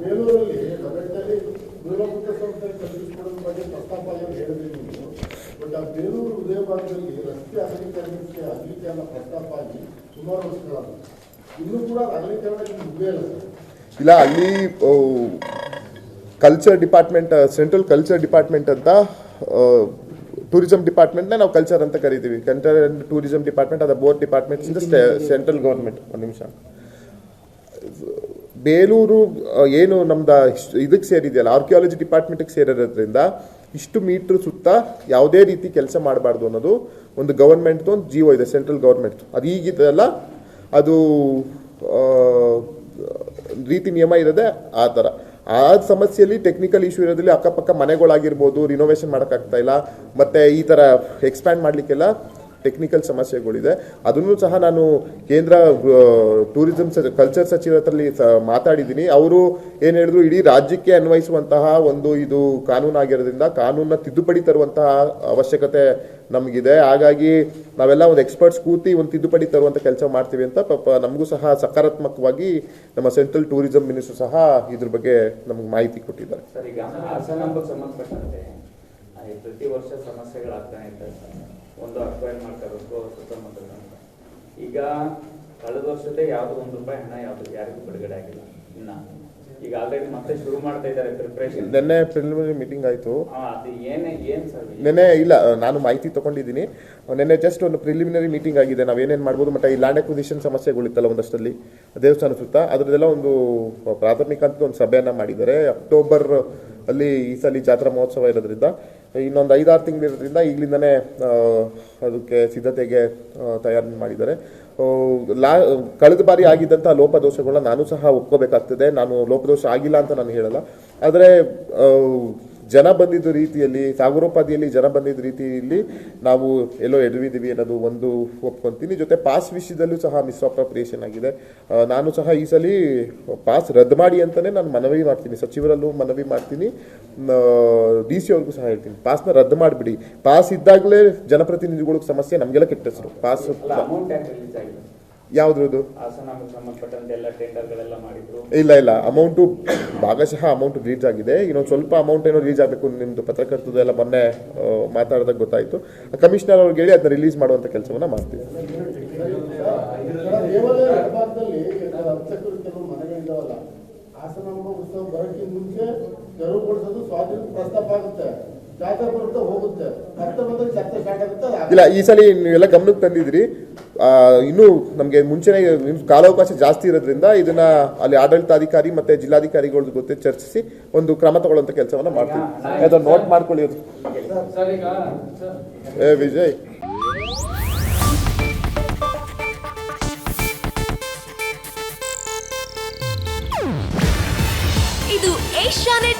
ಬೇಲೂರಲ್ಲಿ ಬಜೆಟ್ನಲ್ಲಿ ಮೂಲಭೂತ ಸೌಕರ್ಯ ಕಲ್ಪಿಸಿಕೊಡೋದ್ರ ಬಗ್ಗೆ ಪ್ರಸ್ತಾಪ ಏನು ಹೇಳಿದ್ರಿ ನೀವು ಬಟ್ ಆ ಬೇಲೂರು ಹೃದಯ ಭಾಗದಲ್ಲಿ ರಸ್ತೆ ಅಗಲೀಕರಣಕ್ಕೆ ಅಗಲೀಕರಣ ಪ್ರಸ್ತಾಪ ಆಗಿ ಸುಮಾರು ವರ್ಷಗಳಾಗುತ್ತೆ ಇನ್ನೂ ಕೂಡ ಅಗಲೀಕರಣಕ್ಕೆ ಮುಗಿಯೇ ಇಲ್ಲ ಇಲ್ಲ ಅಲ್ಲಿ culture department central culture department ಅಂತ ಟೂರಿಸಂ ಡಿಪಾರ್ಟ್ಮೆಂಟ್ನ ನಾವು ಕಲ್ಚರ್ ಅಂತ ಕರಿತೀವಿ. ಕಲ್ಚರ್ ಅಂಡ್ ಟೂರಿಸಂ ಡಿಪಾರ್ಟ್ಮೆಂಟ್ ಅದ ಬೋರ್ಡ್ ಡಿಪಾರ್ಟ್ಮೆಂಟ್ ಇಂದ ಸೆಂಟ್ರಲ್ ಗೌರ್ಮೆಂಟ್ ಒಂದು ನಿಮಿಷ. ಬೇಲೂರು ಏನು ನಮ್ದು ಇದಕ್ಕೆ ಸೇರಿದೆಯಲ್ಲ ಆರ್ಕಿಯಾಲಜಿ ಡಿಪಾರ್ಟ್ಮೆಂಟ್ಗೆ ಸೇರಿರೋದ್ರಿಂದ ಇಷ್ಟು ಮೀಟ್ರ್ ಸುತ್ತ ಯಾವುದೇ ರೀತಿ ಕೆಲಸ ಮಾಡಬಾರ್ದು ಅನ್ನೋದು ಒಂದು ಗೌರ್ಮೆಂಟ್ದು ಒಂದು ಜೀವೋ ಇದೆ ಸೆಂಟ್ರಲ್ ಗೌರ್ಮೆಂಟ್ ಅದು ಈಗಿದೆಯಲ್ಲ ಅದು ರೀತಿ ನಿಯಮ ಇರೋದೆ ಆ ಥರ. ಆ ಸಮಸ್ಯೆಯಲ್ಲಿ ಟೆಕ್ನಿಕಲ್ ಇಶ್ಯೂ ಇರೋದ್ರಲ್ಲಿ ಅಕ್ಕಪಕ್ಕ ಮನೆಗಳಾಗಿರ್ಬೋದು ರಿನೋವೇಷನ್ ಮಾಡೋಕ್ಕಾಗ್ತಾ ಇಲ್ಲ, ಮತ್ತು ಈ ಥರ ಎಕ್ಸ್ಪ್ಯಾಂಡ್ ಮಾಡಲಿಕ್ಕೆಲ್ಲ ಟೆಕ್ನಿಕಲ್ ಸಮಸ್ಯೆಗಳಿದೆ. ಅದನ್ನು ಸಹ ನಾನು ಕೇಂದ್ರ ಟೂರಿಸಂ ಕಲ್ಚರ್ ಸಚಿವರ ಹತ್ರಲ್ಲಿ ಮಾತಾಡಿದ್ದೀನಿ. ಅವರು ಏನು ಹೇಳಿದ್ರು, ಇಡೀ ರಾಜ್ಯಕ್ಕೆ ಅನ್ವಯಿಸುವಂತಹ ಒಂದು ಇದು ಕಾನೂನು ಆಗಿರೋದ್ರಿಂದ ಕಾನೂನನ್ನ ತಿದ್ದುಪಡಿ ತರುವಂತಹ ಅವಶ್ಯಕತೆ ನಮಗಿದೆ. ಹಾಗಾಗಿ ನಾವೆಲ್ಲ ಒಂದು ಎಕ್ಸ್ಪರ್ಟ್ಸ್ ಕೂತಿ ಒಂದು ತಿದ್ದುಪಡಿ ತರುವಂಥ ಕೆಲಸ ಮಾಡ್ತೀವಿ ಅಂತ ಪಾಪ ನಮಗೂ ಸಹ ಸಕಾರಾತ್ಮಕವಾಗಿ ನಮ್ಮ ಸೆಂಟ್ರಲ್ ಟೂರಿಸಂ ಮಿನಿಸ್ಟರ್ ಸಹ ಇದ್ರ ಬಗ್ಗೆ ನಮ್ಗೆ ಮಾಹಿತಿ ಕೊಟ್ಟಿದ್ದಾರೆ. ಪ್ರತಿ ವರ್ಷ ಸಮಸ್ಯೆಗಳಾಗ್ತಾನೆ ಇರ್ತವೆ ಅಕ್ವೈರ್ ಮಾಡ್ತಾರೆ ಸುತ್ತಮುತ್ತ ಅಂತ. ಈಗ ಕಳೆದ ವರ್ಷದೇ ಯಾವುದೋ ಒಂದು ರೂಪಾಯಿ ಹಣ ಯಾವುದು ಯಾರಿಗೂ ಬಿಡುಗಡೆ ಆಗಿಲ್ಲ ಇನ್ನ. ಈಗ ಆಲ್ರೆಡಿ ಮತ್ತೆ ಶುರು ಮಾಡ್ತಾ ಇದ್ದಾರೆ ಪ್ರಿಪರೇಷನ್ ನಿನ್ನೆ ಪ್ರಿಲಿಮಿನರಿ ಮೀಟಿಂಗ್ ಆಯಿತು. ನಿನ್ನೆ ಏನೇ ಏನ್ ಸರ್ ನೆನ್ನೆ ಇಲ್ಲ ನಾನು ಮಾಹಿತಿ ತಗೊಂಡಿದ್ದೀನಿ. ನೆನ್ನೆ ಜಸ್ಟ್ ಒಂದು ಪ್ರಿಲಿಮಿನರಿ ಮೀಟಿಂಗ್ ಆಗಿದೆ. ನಾವು ಏನೇನು ಮಾಡ್ಬೋದು ಮತ್ತೆ ಈ ಲ್ಯಾಂಡ್ ಅಕ್ವಿಸಿಷನ್ ಸಮಸ್ಯೆಗಳಿತ್ತಲ್ಲ ಒಂದಷ್ಟಲ್ಲಿ ದೇವಸ್ಥಾನ ಸುತ್ತ ಅದರದ್ದೆಲ್ಲ ಒಂದು ಪ್ರಾಥಮಿಕ ಅಂತ ಒಂದು ಸಭೆಯನ್ನು ಮಾಡಿದ್ದಾರೆ. ಅಕ್ಟೋಬರ್ ಅಲ್ಲಿ ಈ ಸಲ ಜಾತ್ರಾ ಮಹೋತ್ಸವ ಇರೋದ್ರಿಂದ. ಇನ್ನೊಂದು ಐದಾರು ತಿಂಗಳಿರೋದ್ರಿಂದ ಈಗಲಿಂದನೇ ಅದಕ್ಕೆ ಸಿದ್ಧತೆಗೆ ತಯಾರಿ ಮಾಡಿದ್ದಾರೆ. ಲಾ, ಕಳೆದ ಬಾರಿ ಆಗಿದ್ದಂಥ ಲೋಪದೋಷಗಳನ್ನ ನಾನು ಸಹ ಒಪ್ಕೋಬೇಕಾಗ್ತದೆ. ನಾನು ಲೋಪದೋಷ ಆಗಿಲ್ಲ ಅಂತ ನಾನು ಹೇಳಲ್ಲ. ಆದರೆ ಜನ ಬಂದಿದ್ದ ರೀತಿಯಲ್ಲಿ, ಸಾಗರೋಪಾದಿಯಲ್ಲಿ ಜನ ಬಂದಿದ್ದ ರೀತಿಯಲ್ಲಿ ನಾವು, ಎಲ್ಲೋ ಎಡವಿದ್ದೀವಿ ಅನ್ನೋದು ಒಂದು ಒಪ್ಕೊತೀನಿ. ಜೊತೆ ಪಾಸ್ ವಿಷಯದಲ್ಲೂ ಸಹ ಮಿಸ್ಅಪ್ರೋಪ್ರಿಯೇಷನ್ ಆಗಿದೆ. ನಾನು ಸಹ ಈ ಸಲ ಪಾಸ್ ರದ್ದು ಮಾಡಿ ಅಂತಲೇ ನಾನು ಮನವಿ ಮಾಡ್ತೀನಿ. ಸಚಿವರಲ್ಲೂ ಮನವಿ ಮಾಡ್ತೀನಿ. ಡಿ ಸಿ ಅವ್ರಿಗೂ ಸಹ ಹೇಳ್ತೀನಿ. ಪಾಸ್ನ ರದ್ದು ಮಾಡಿಬಿಡಿ. ಪಾಸ್ ಇದ್ದಾಗಲೇ ಜನಪ್ರತಿನಿಧಿಗಳಿಗೆ ಸಮಸ್ಯೆ, ನಮಗೆಲ್ಲ ಕೆಟ್ಟ ಹೆಸರು. ಪಾಸ್ ಯಾವುದ್ರದ್ದು? ಹಾಸನಾಂಬಕ್ಕೆ ಸಂಬಂಧಪಟ್ಟಂತೆ ಎಲ್ಲ ಟೆಂಡರ್ಗಳೆಲ್ಲ ಮಾಡಿದ್ರು. ಇಲ್ಲ ಇಲ್ಲ. ಅಮೌಂಟು ಭಾಗಶಃ ಅಮೌಂಟ್ ರೀಚ್ ಆಗಿದೆ. ಇನ್ನೊಂದು ಸ್ವಲ್ಪ ಅಮೌಂಟ್ ಏನೋ ರೀಚ್ ಆಗಬೇಕು ನಿಮ್ಮದು ಪತ್ರಕರ್ತದ ಎಲ್ಲ ಮೊನ್ನೆ ಮಾತಾಡಿದಾಗ ಗೊತ್ತಾಯಿತು. ಕಮಿಷನರ್ ಅವ್ರಿಗೆ ಹೇಳಿ ಅದನ್ನ ರಿಲೀಸ್ ಮಾಡುವಂಥ ಕೆಲಸವನ್ನ ಮಾಡ್ತೀವಿ. ಮುಂಚೆ ತೆರವುಗೊಳಿಸೋದು ಸ್ವಾಧೀನ ಪ್ರಸ್ತಾಪ ಆಗುತ್ತೆ. ಇಲ್ಲ ಈ ಸಲ ನೀವೆಲ್ಲ ಗಮನಕ್ಕೆ ತಂದಿದ್ರಿ ಇನ್ನು ಇನ್ನೂ ನಮಗೆ ಮುಂಚೆನೇ ಕಾಲಾವಕಾಶ ಜಾಸ್ತಿ ಇರೋದ್ರಿಂದ ಇದನ್ನ ಅಲ್ಲಿ ಆಡಳಿತಾಧಿಕಾರಿ ಮತ್ತೆ ಜಿಲ್ಲಾಧಿಕಾರಿಗಳ ಜೊತೆ ಚರ್ಚಿಸಿ ಒಂದು ಕ್ರಮ ತಗೊಳ್ಳುವಂತ ಕೆಲಸವನ್ನ ಮಾಡ್ತೀವಿ. ಅದನ್ನ ನೋಟ್ ಮಾಡ್ಕೊಳ್ಳಿ ಅದು ಸರ್ ಈಗ ಏ ವಿಜಯ್. ಇದು ಏಷ್ಯಾನೆಟ್